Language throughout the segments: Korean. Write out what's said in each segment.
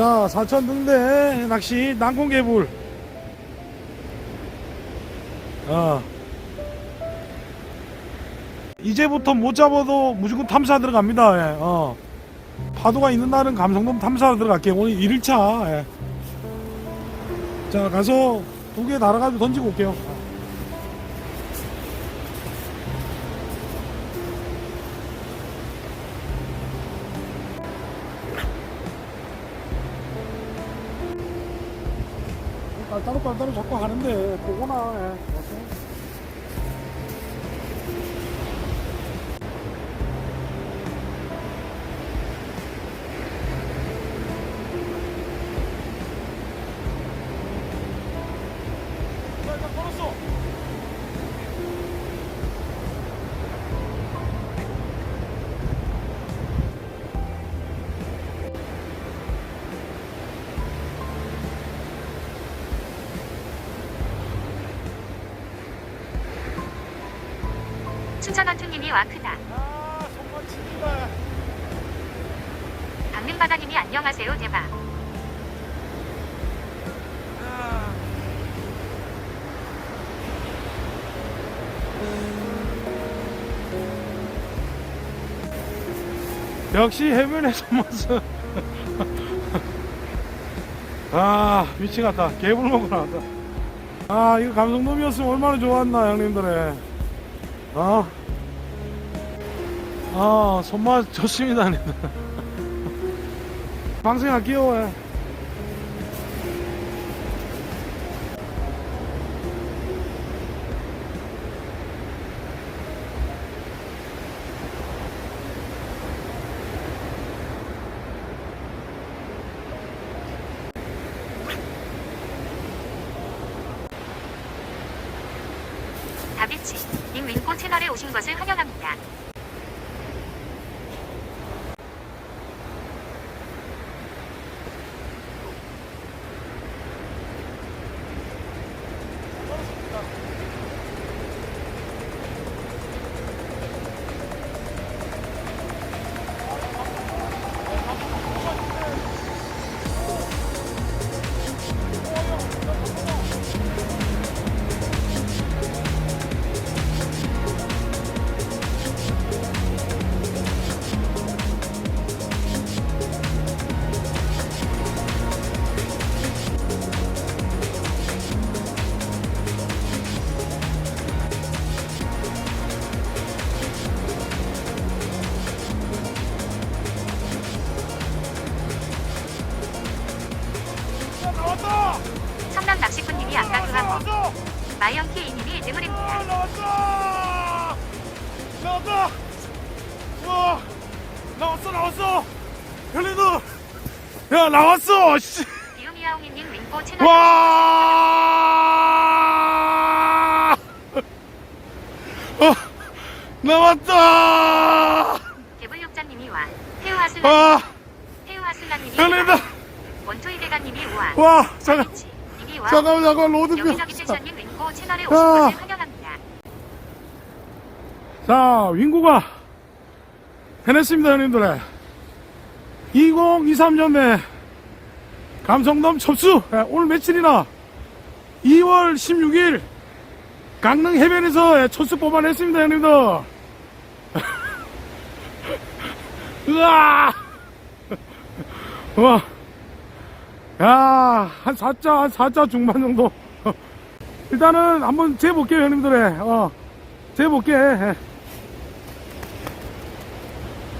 자, 사천 등대 낚시 난공개불. 어. 이제부터 못 잡아도 무조건 탐사 들어갑니다. 예, 어. 파도가 있는 날은 감성돔 탐사 들어갈게요. 오늘 1일차. 예. 자, 가서 두개 달아가지고 던지고 올게요. 따로 따로 자꾸 하는데 보거나 예. 춘천원투님이 와 크다. 아. 강림바다님이 안녕하세요 대박. 아. 역시 해변에서 모습. 아 미치겠다. 개불 먹고 나왔다. 아 이거 감성돔이었으면 얼마나 좋았나 형님들의. 어. 아 손맛 좋습니다. 방생할게요. 예. 다비치 님 윙코 채널에 오신 것을 환영합니다. 마이언키이님이 아, 드물입니다. 나왔다! 나왔다! 와! 나왔어, 나왔어! 형님들! 야, 나왔어! 씨! 비우미아옹이님 윙코 채널 와! 어, 나왔다! 개불육자님이 와. 태우하슬라 아, 태우하슬라님이 형님들! 원초이대가님이 우와. 와, 잠깐, 님이 와. 잠깐만, 잠깐, 로드뷰. 여기저기 세션님 윙코 채널에 오신 아. 것을 환영합니다. 자, 윙구가 해냈습니다, 형님들. 2023년에 감성돔 접수. 예, 오늘 며칠이나? 2월 16일 강릉 해변에서 예, 첫수 뽑아냈습니다, 형님들. 으아! 와. 야, 한 4자, 한 4자 중반 정도. 일단은 한번 재볼게요, 형님들의. 어, 재볼게. 예.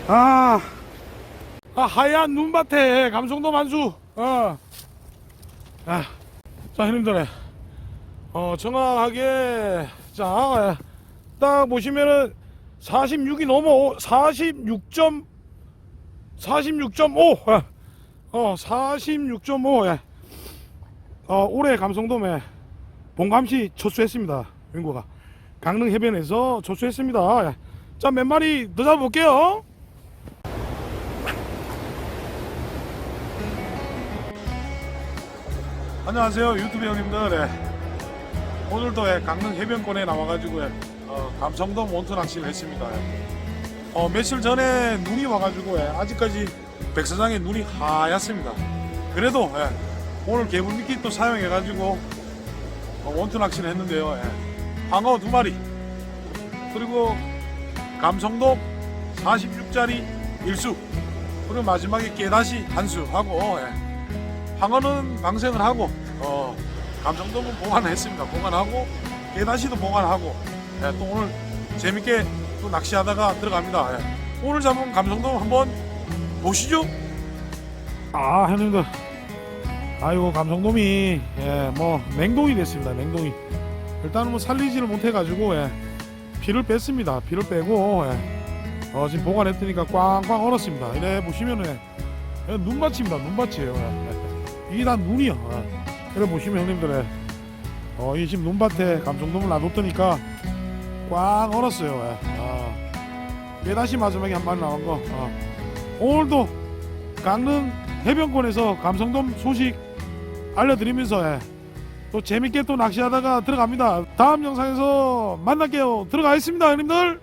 아, 아 하얀 눈밭에 감성도 만수. 어. 아, 자 형님들, 어 정확하게 자, 딱 보시면은 46이 넘어 46점 46.5. 어, 어 46.5. 예. 어 올해 감성돔에 본감시 첫수했습니다. 민구가 강릉 해변에서 첫수했습니다. 예. 자몇 마리 더 잡아볼게요. 안녕하세요 유튜브 형님들 예. 오늘도 예, 강릉 해변권에 나와가지고 예, 어, 감성돔 원투 낚시를 했습니다 예. 어, 며칠 전에 눈이 와가지고 예, 아직까지 백사장에 눈이 하얗습니다 그래도 예, 오늘 개불미끼 또 사용해가지고 어, 원투 낚시를 했는데요. 예. 방어 두 마리 그리고 감성돔 46짜리 일수 그리고 마지막에 깨다시 한수 하고 예. 방어는 방생을 하고 어, 감성돔은 보관했습니다. 보관하고 깨다시도 보관하고 예, 또 오늘 재밌게 또 낚시하다가 들어갑니다. 예. 오늘 잡은 감성돔 한번 보시죠. 아 형님들 아이고 감성돔이 예, 뭐 냉동이 됐습니다. 냉동이 일단은 뭐 살리지를 못해가지고 예, 피를 뺐습니다. 피를 빼고 예, 어, 지금 보관했더니까 꽝꽝 얼었습니다. 이래 보시면은 예, 예, 눈밭입니다. 눈밭이에요. 예, 예. 이게 다 눈이요. 예. 이래 보시면 형님들 예, 어, 이 지금 눈밭에 감성돔을 놔뒀더니까 꽝 얼었어요. 예. 아, 깨다시 마지막에 한 마리 나온 거. 어. 오늘도 강릉 해변권에서 감성돔 소식 알려드리면서 예, 또 재밌게 또 낚시하다가 들어갑니다. 다음 영상에서 만날게요. 들어가겠습니다, 형님들.